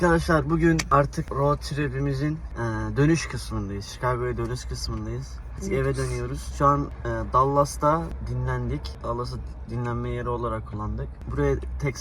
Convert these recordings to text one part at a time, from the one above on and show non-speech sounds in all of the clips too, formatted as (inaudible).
Arkadaşlar bugün artık road trip'imizin e, dönüş kısmındayız. Chicago'ya dönüş kısmındayız. Biz eve dönüyoruz. Şu an e, Dallas'ta dinlendik. Dallas'ı dinlenme yeri olarak kullandık. Buraya tek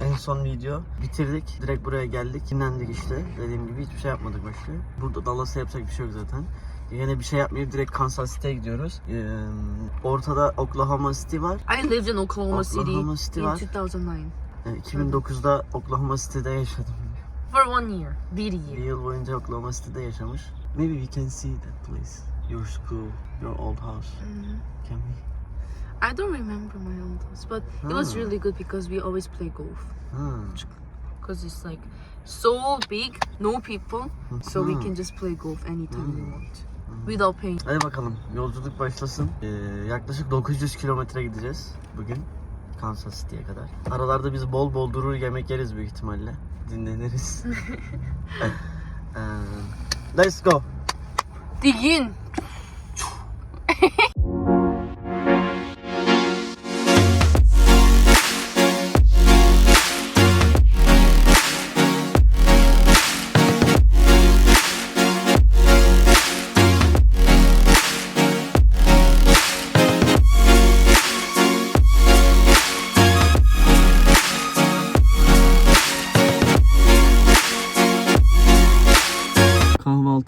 en son video bitirdik. Direkt buraya geldik. Dinlendik işte. Dediğim gibi hiçbir şey yapmadık başka. Burada Dallas'ta yapacak bir şey yok zaten. Yine bir şey yapmayıp direkt Kansas City'ye gidiyoruz. E, ortada Oklahoma City var. I lived in Oklahoma City Oklahoma City in var. 2009 Yani 2009'da Oklahoma City'de yaşadım. For one year. Bir Bir yıl. yıl boyunca Oklahoma City'de yaşamış. Maybe we can see that place. Your school, your old house. Can we? I don't remember my old house, but it was Ah. really good because we always play golf. Ha. Because it's like so big, no people, so we Hmm. can just play golf anytime we want without paying. Hadi bakalım yolculuk başlasın. Ee, yaklaşık 900 kilometre gideceğiz bugün. Kansas City'ye kadar. Aralarda biz bol bol durur yemek yeriz büyük ihtimalle. Dinleniriz. (laughs) Let's go. Digin. (laughs)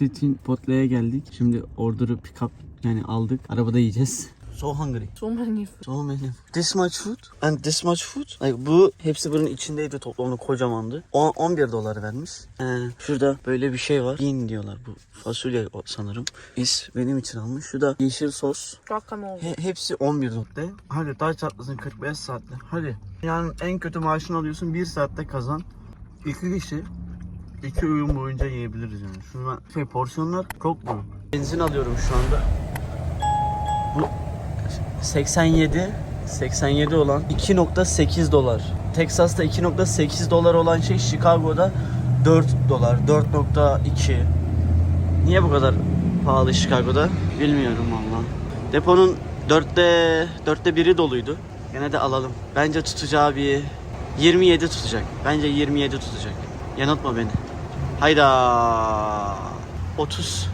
Kahvaltı için Potlay'a geldik. Şimdi order'ı pick up yani aldık. Arabada yiyeceğiz. So hungry. So many food. So many. This much food and this much food. Like bu hepsi bunun içindeydi toplamda kocamandı. O- 11 dolar vermiş. Ee, şurada böyle bir şey var. Bean diyorlar bu fasulye sanırım. Is benim için almış. Şurada yeşil sos. Guacamole. He- hepsi 11 dolar. Hadi taş çatlasın 45 saatte. Hadi. Yani en kötü maaşını alıyorsun 1 saatte kazan. İki kişi iki öğün boyunca yiyebiliriz yani. Şu an şey porsiyonlar çok büyük. Benzin alıyorum şu anda. Bu 87 87 olan 2.8 dolar. Texas'ta 2.8 dolar olan şey Chicago'da 4 dolar. 4.2. Niye bu kadar pahalı Chicago'da? Bilmiyorum valla. Deponun dörtte, dörtte biri doluydu. Gene de alalım. Bence tutacağı bir 27 tutacak. Bence 27 tutacak. Yanıltma beni. Hayda. 30.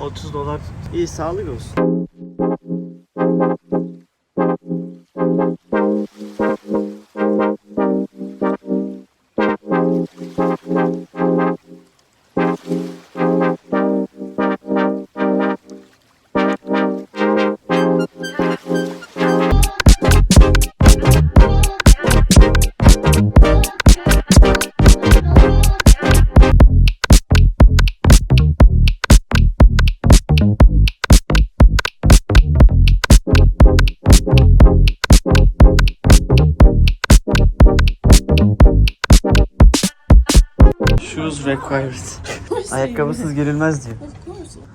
30 dolar. İyi sağlık olsun. Shoes required. Ayakkabısız girilmez diyor.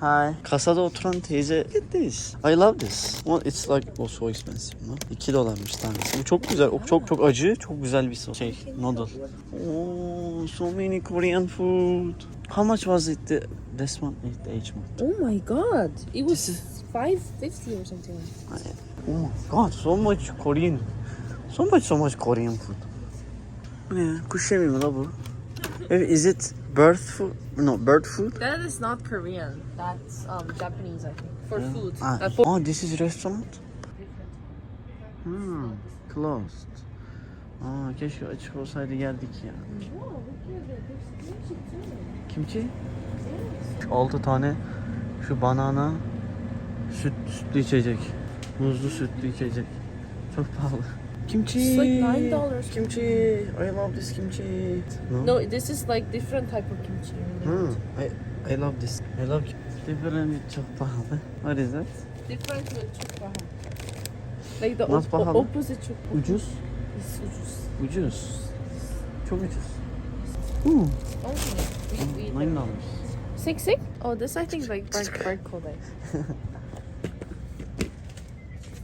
Hi. Kasada oturan teyze get this. I love this. Well, it's like oh, so expensive. No? 2 dolarmış tanesi. Bu çok güzel. O çok çok acı. Çok güzel bir sos. Şey, noodle. Oh, so many Korean food. How much was it the, this one? The age month. Oh my god. It was This is- 550 or something. Oh my god, so much Korean. So much, so much Korean food. Bu ne? Kuş yemeği mi la bu? Eh, Is it bird food? No, bird food? That is not Korean. That's um, Japanese, I think. For food. Ah, Uh, for- oh, this is restaurant? Hmm, closed. Aa, keşke açık olsaydı geldik ya. Kimchi? 6 tane şu banana süt sütlü içecek. Muzlu sütlü içecek. Çok pahalı. Kimchi. It's like nine dollars. Kimchi. I love this kimchi. No. No, this is like different type of kimchi. Hmm. I, I love this. I love different çok pahalı. What is that? Different with çok pahalı. Like the Nasıl op- pahalı? opposite çok pahalı. Ucuz. It's ucuz. Ucuz. Çok ucuz. Hmm. Okay. We, we Nine dollars. Six six? Oh, this I think is like cold (laughs) ice. (laughs)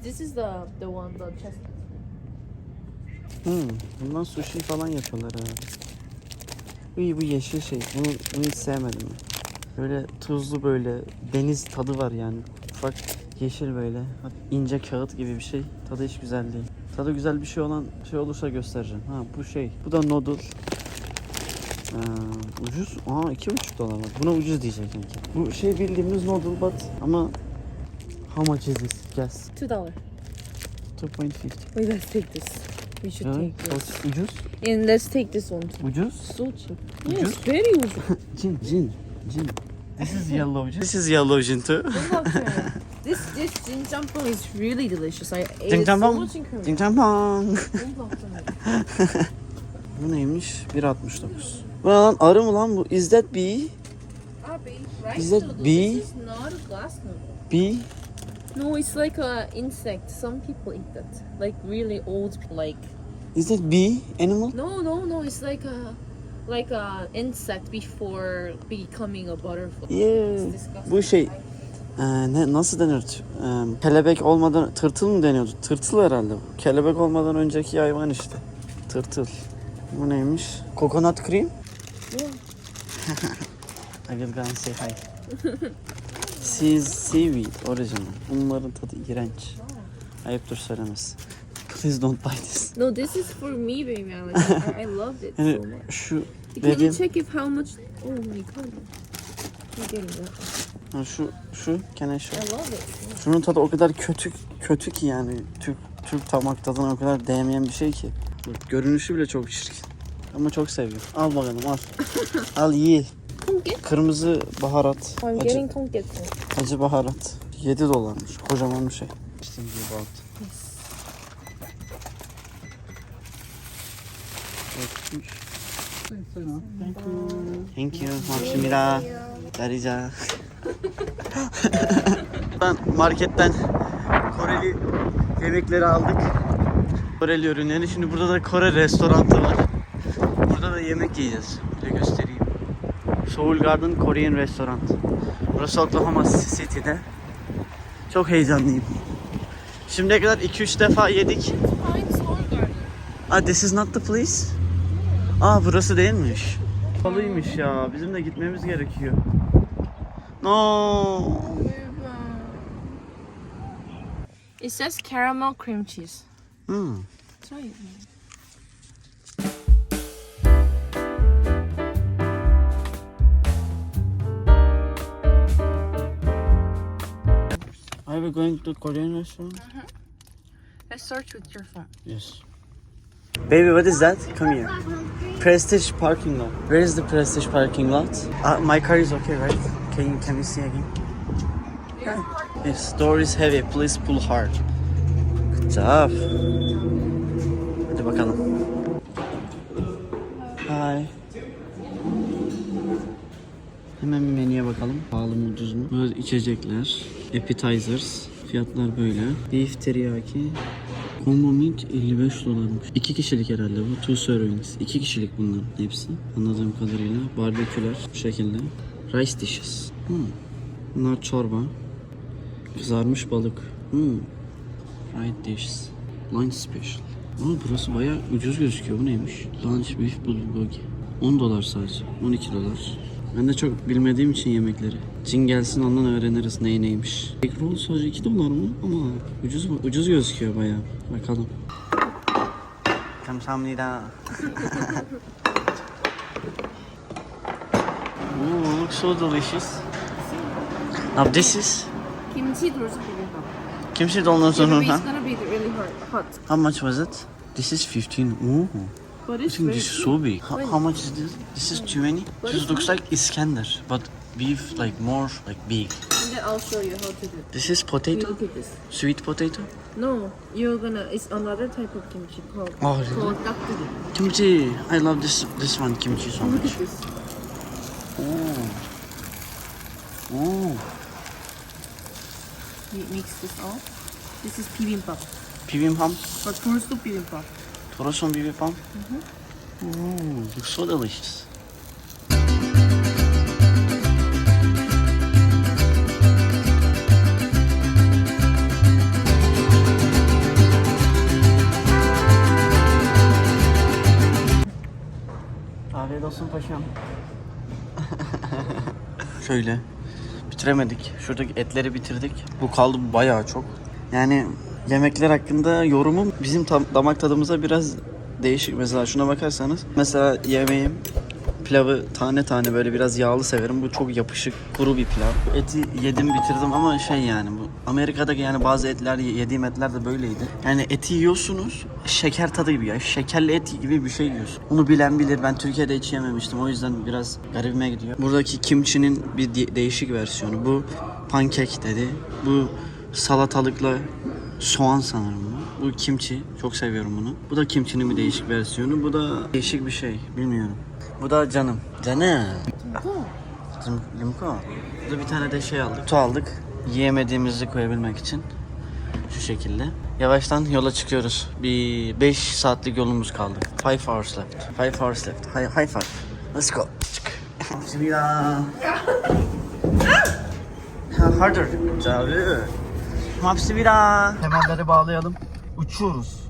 this is the the one the chest. Hmm. Bundan sushi falan yapıyorlar ha. İyi bu yeşil şey. Bunu, bunu hiç sevmedim. Böyle tuzlu böyle deniz tadı var yani. Ufak yeşil böyle. İnce kağıt gibi bir şey. Tadı hiç güzel değil. Tadı güzel bir şey olan şey olursa göstereceğim. Ha bu şey. Bu da noodle. Ee, ucuz. Aa iki buçuk dolar. bak. Buna ucuz diyecek sanki. Bu şey bildiğimiz noodle but ama how much is this? Guess. Two dollar. 2.50. Wait, let's take this. We should Evet. take this. o- Ucuz. And let's take this one too. Ucuz. So cheap. Ucuz. Yes, very ucuz. (laughs) Cin, cin, cin. This is yellow gin. This is yellow gin too. (laughs) this this jin jjampong is really delicious. I ate it so much in Korea. Cin tampon. Jin Bu neymiş? 1.69. Bu ne lan? Arı mı lan bu? Is that bee? Abi, rice Is that noodle. bee? This is not a glass noodle. Bee? No, it's like a insect. Some people eat that. Like really old people like. Is that bee? Animal? No, no, no. It's like a like a insect before becoming a butterfly. Yeah. It's disgusting. Bu şey Ee, ne nasıl denir? Ee, kelebek olmadan tırtıl mı deniyordu? Tırtıl herhalde bu. Kelebek olmadan önceki hayvan işte. Tırtıl. Bu neymiş? Coconut cream? Yeah. (laughs) I will go and say hi. (laughs) Sea, seaweed original. Bunların tadı iğrenç. Ayıptır söylemesi. Please don't buy this. No, this is for me, baby. I like. I, loved it so Yani much. şu Can you dediğim check if how much? Oh my god. You're getting that. ha, şu şu kene şu. I love it. Şunun tadı o kadar kötü kötü ki yani Türk Türk tamak tadına o kadar değmeyen bir şey ki. Bak, Görünüşü bile çok çirkin. Ama çok seviyorum. Al bakalım al. (laughs) al ye. Tongket? Kırmızı baharat. I'm Acı, getting tongket. acı baharat. 7 dolarmış. Kocaman bir şey. İşte about. Thank you. 고맙습니다. 기다리자. (laughs) Ben marketten Koreli yemekleri aldık. Koreli ürünleri. Şimdi burada da Kore restoranı var. Burada da yemek yiyeceğiz. Böyle göstereyim. Seoul Garden Korean Restaurant. Burası Oklahoma City'de. Çok heyecanlıyım. Şimdiye kadar 2-3 defa yedik. Ah this is not the place. Aa burası değilmiş. Halıymış ya. Bizim de gitmemiz gerekiyor. No. It says caramel cream cheese. Hmm. Try it. We going to Korean restaurant? Let's search with your phone. Yes. Baby, what is that? Come here. Prestige parking lot. Where is the Prestige parking lot? Uh, my car is okay, right? Can you, can you see again? Yes, door is heavy. Please pull hard. Good job. Hadi bakalım. Hi. Hemen menüye bakalım. Pahalı mı ucuz mu? Böyle içecekler. Appetizers. Fiyatlar böyle. Beef teriyaki. Combo meat 55 dolarmış. İki kişilik herhalde bu. Two servings. İki kişilik bunların hepsi. Anladığım kadarıyla. Barbeküler bu şekilde. Rice dishes. Hmm. Bunlar çorba. Kızarmış balık. Hmm. Fried dishes. Lunch special. Ama burası bayağı ucuz gözüküyor. Bu neymiş? Lunch beef bulgogi. 10 dolar sadece. 12 dolar. Ben de çok bilmediğim için yemekleri. Cin gelsin ondan öğreniriz ney neymiş. Egg roll sadece 2 dolar mı? Ama ucuz mu? Ucuz gözüküyor bayağı. Bakalım. 감사합니다. Ooh, looks so delicious. Now this is Kimchi dolsa bibimbap. kimchi dolması Maybe ha? it's gonna be really hot. hot. How much was it? This is 15. Ooh. But I it's think very this is so big. How, how much is this? This is 20. This looks like Iskender, but beef like more like big. And then I'll show you how to do it. This is You potato, look at this. sweet potato. No, you're gonna. It's another type of kimchi called Oh, really? called dakduri. Kimchi. I love this this one kimchi so Look much. at this. Oh. Oh. We mix this all. This is bibimbap. Bibimbap. But first bibimbap. Torosson bibimbap. Oh, looks so delicious. Afiyet olsun paşam. (laughs) Şöyle. Bitiremedik. Şuradaki etleri bitirdik. Bu kaldı bayağı çok. Yani yemekler hakkında yorumum bizim tam, damak tadımıza biraz değişik. Mesela şuna bakarsanız. Mesela yemeğim pilavı tane tane böyle biraz yağlı severim. Bu çok yapışık, kuru bir pilav. Eti yedim bitirdim ama şey yani bu Amerika'daki yani bazı etler yediğim etler de böyleydi. Yani eti yiyorsunuz şeker tadı gibi ya. Şekerli et gibi bir şey yiyorsun. Onu bilen bilir. Ben Türkiye'de hiç yememiştim. O yüzden biraz garibime gidiyor. Buradaki kimchi'nin bir de- değişik versiyonu. Bu pankek dedi. Bu salatalıkla soğan sanırım bu. Bu kimchi. Çok seviyorum bunu. Bu da kimchi'nin bir değişik versiyonu. Bu da değişik bir şey. Bilmiyorum. Bu da canım. Canım. Lim- Limko. Burada bir tane de şey aldık. Su aldık. Yiyemediğimizi koyabilmek için. Şu şekilde. Yavaştan yola çıkıyoruz. Bir 5 saatlik yolumuz kaldı. 5 hours left. 5 hours left. High, high five. Let's go. Çık. Bismillah. (laughs) Harder. Tabii. Mapsibira. Kemerleri bağlayalım. Uçuyoruz.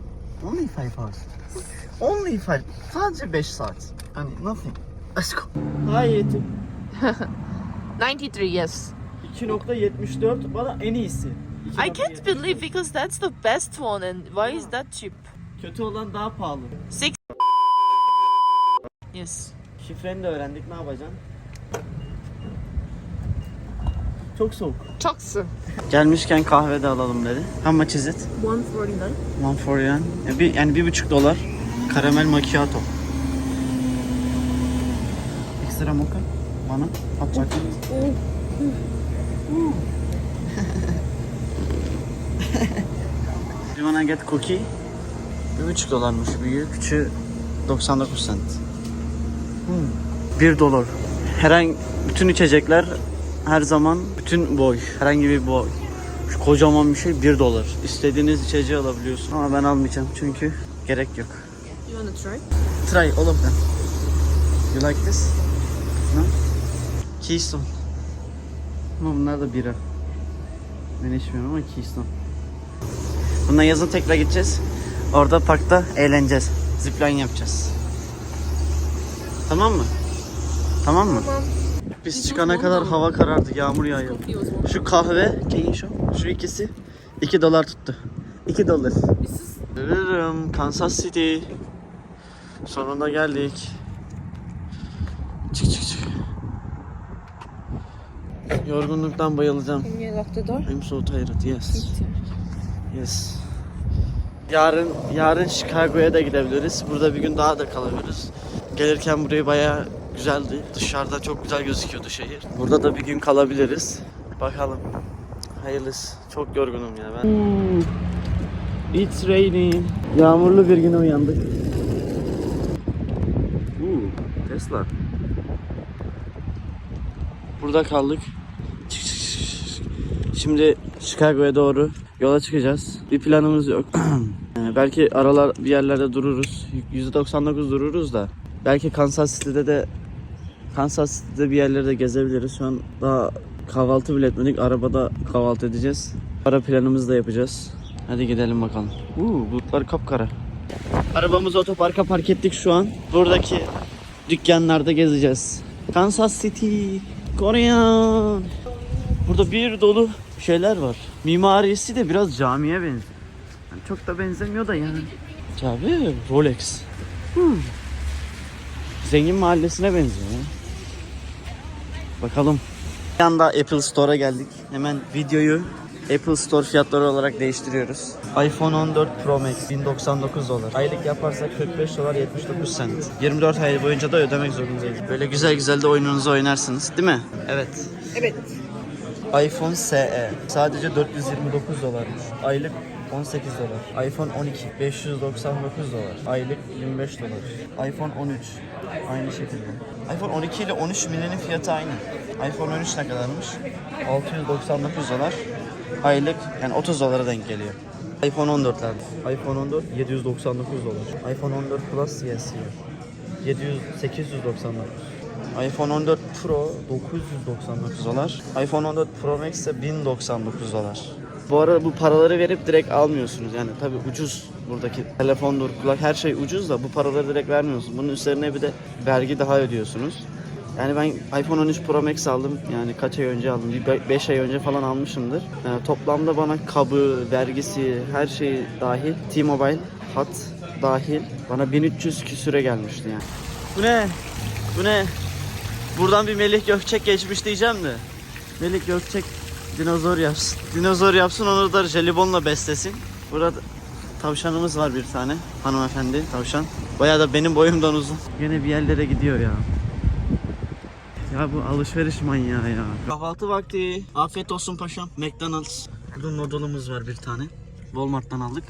Only 5 hours. Only 5. Sadece 5 saat. Hani nothing. Let's go. Hayır. (laughs) 93, yes. 2.74 bana en iyisi. I can't believe because that's the best one and why is that cheap? Kötü olan daha pahalı. Six. Yes. Şifreni de öğrendik ne yapacaksın? Çok soğuk. Çok su. Gelmişken kahve de alalım dedi. How much is it? 149. One for yen. Yani bir, yani bir buçuk dolar. Karamel macchiato. Ekstra mocha. Bana. Hot chocolate. you wanna get cookie? Bir buçuk dolarmış büyüğü. Küçüğü 99 cent. Bir dolar. Herhangi bütün içecekler her zaman bütün boy. Herhangi bir boy. Şu kocaman bir şey 1 dolar. İstediğiniz içeceği alabiliyorsun. Ama ben almayacağım çünkü gerek yok. You wanna try? Try all of them. You like this? No? Keystone. Ama bunlar da bira. Ben içmiyorum ama Keystone. Bundan yazın tekrar gideceğiz. Orada parkta eğleneceğiz. Zipline yapacağız. Tamam mı? Tamam mı? Tamam. Biz çıkana kadar hava karardı. Yağmur yağıyor. Şu kahve, Keyin şu, şu ikisi 2 dolar tuttu. 2 dolar. Dırırım, Kansas City. Sonunda geldik. Çık çık çık. Yorgunluktan bayılacağım. I'm so tired. Yes. Yes. Yarın yarın Chicago'ya da gidebiliriz. Burada bir gün daha da kalabiliriz. Gelirken burayı bayağı güzeldi. Dışarıda çok güzel gözüküyordu şehir. Burada da bir gün kalabiliriz. Bakalım. Hayırlısı. Çok yorgunum ya ben. It's raining. Yağmurlu bir güne uyandık. Uuu, Tesla. Burada kaldık. Çık, çık, çık. Şimdi Chicago'ya doğru yola çıkacağız. Bir planımız yok. (clears throat) Ee, belki aralar bir yerlerde dururuz. %99 dururuz da. Belki Kansas City'de de Kansas City'de bir yerlerde gezebiliriz. Şu an daha kahvaltı bile etmedik. Arabada kahvaltı edeceğiz. Ara planımızı da yapacağız. Hadi gidelim bakalım. Uuu bulutlar kapkara. Arabamızı otoparka park ettik şu an. Buradaki dükkanlarda gezeceğiz. Kansas City, Korean. Burada bir dolu şeyler var. Mimarisi de biraz camiye benziyor. Yani çok da benzemiyor da yani. Tabii Rolex. Hmm. Zengin mahallesine benziyor ya. Bakalım. Bir anda Apple Store'a geldik. Hemen videoyu Apple Store fiyatları olarak değiştiriyoruz. iPhone 14 Pro Max 1099 dolar. Aylık yaparsak 45 dolar 79 cent. 24 ay boyunca da ödemek zorundayız. Böyle güzel güzel de oyununuzu oynarsınız değil mi? Evet. Evet. iPhone SE sadece 429 dolarmış. Aylık 18 dolar. iPhone 12 599 dolar. Aylık 25 dolar. iPhone 13 aynı şekilde. iPhone 12 ile 13 mini'nin fiyatı aynı. iPhone 13 ne kadarmış? 699 dolar. Aylık yani 30 dolara denk geliyor. iPhone 14'lerde. iPhone 14 799 dolar. iPhone 14 Plus here. 700 899. iPhone 14 Pro 999 dolar. iPhone 14 Pro Max ise 1099 dolar. Bu arada bu paraları verip direkt almıyorsunuz. Yani tabi ucuz buradaki telefondur, kulak her şey ucuz da bu paraları direkt vermiyorsunuz. Bunun üzerine bir de vergi daha ödüyorsunuz. Yani ben iPhone 13 Pro Max aldım. Yani kaç ay önce aldım? Bir 5 ay önce falan almışımdır. Yani toplamda bana kabı, vergisi, her şeyi dahil. T-Mobile, hat dahil. Bana 1300 küsüre gelmişti yani. Bu ne? Bu ne? Buradan bir Melih Gökçek geçmiş diyeceğim de. Melih Gökçek dinozor yapsın. Dinozor yapsın onu da jelibonla beslesin. Burada tavşanımız var bir tane. Hanımefendi tavşan. Bayağı da benim boyumdan uzun. Yine bir yerlere gidiyor ya. Ya bu alışveriş manyağı ya. Kahvaltı vakti. Afiyet olsun paşam. McDonald's. Burada noodle'ımız var bir tane. Walmart'tan aldık.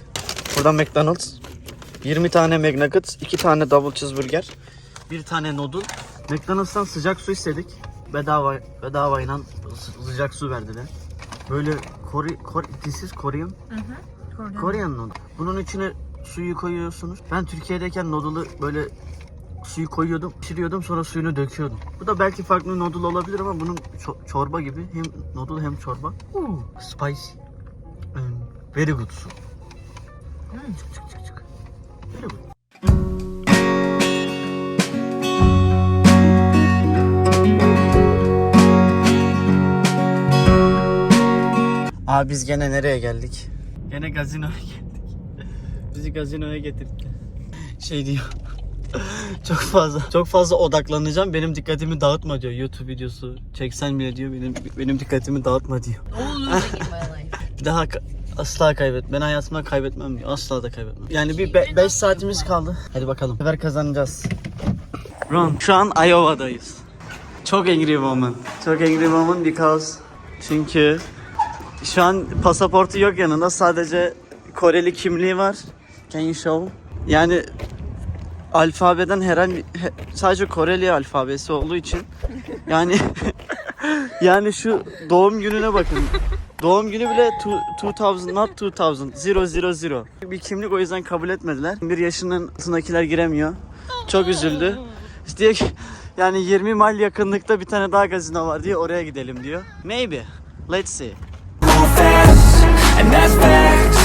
Buradan McDonald's. 20 tane McNuggets, 2 tane double cheeseburger, bir tane noodle. McDonald's'tan sıcak su istedik. Bedava bedavayla sı- sıcak su verdiler. Böyle Kore, Kore, this is Korean. Korean noodle. Bunun içine suyu koyuyorsunuz. Ben Türkiye'deyken noodle'ı böyle suyu koyuyordum, pişiriyordum sonra suyunu döküyordum. Bu da belki farklı noodle olabilir ama bunun ço- çorba gibi. Hem noodle hem çorba. Ooh, spicy. Very good su. Çık çık çık çık. Very good. Abi biz gene nereye geldik? Gene gazinoya geldik. (laughs) Bizi gazinoya getirdi. Şey diyor. (laughs) çok fazla çok fazla odaklanacağım. Benim dikkatimi dağıtma diyor. YouTube videosu çeksen bile diyor. Benim benim dikkatimi dağıtma diyor. (laughs) Bir daha asla kaybet. Ben hayatımda kaybetmem diyor. Asla da kaybetmem. Yani bir 5 saatimiz kaldı. Hadi bakalım. Bu sefer kazanacağız. Ron, şu an Iowa'dayız. Çok angry woman. Çok angry woman because çünkü şu an pasaportu yok yanında. Sadece Koreli kimliği var. Can you show? Yani alfabeden herhangi he- sadece Koreli alfabesi olduğu için yani (laughs) yani şu doğum gününe bakın. Doğum günü bile two- 2000 not 2000 000 zero. Bir kimlik o yüzden kabul etmediler. Bir yaşının altındakiler giremiyor. Çok üzüldü. Diyor ki yani 20 mil yakınlıkta bir tane daha gazino var diye oraya gidelim diyor. Maybe. Let's see. And that's facts.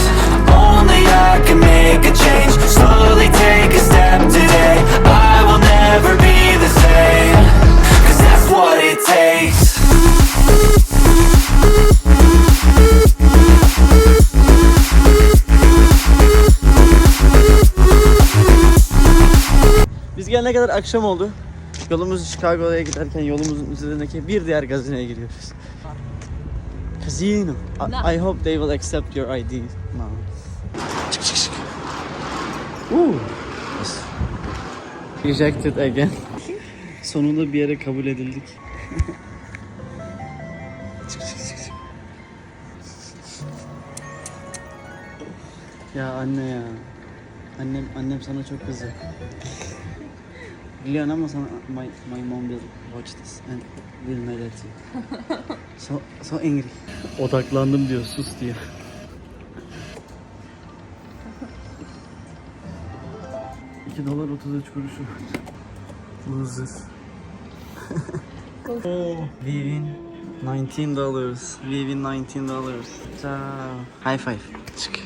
Only I can make a change. Slowly take a step today. I will never be the same. Cause that's what it takes. Biz gelene kadar akşam oldu. Yolumuz Chicago'ya giderken yolumuzun üzerindeki bir diğer gazinoya gidiyoruz. Casino. I, No. I hope they will accept your ID now. Ooh. Yes. Rejected again. Sonunda bir yere kabul edildik. Ya anne ya. Annem annem sana çok kızıyor. Biliyorsun ama sana my, my mom will watch this and will mad at you. (laughs) So, so angry. Odaklandım diyor, sus diyor. İki dolar 33 kuruşu. Loser. oh, we win 19 dollars. We win 19 dollars. Ciao. High five. Çık.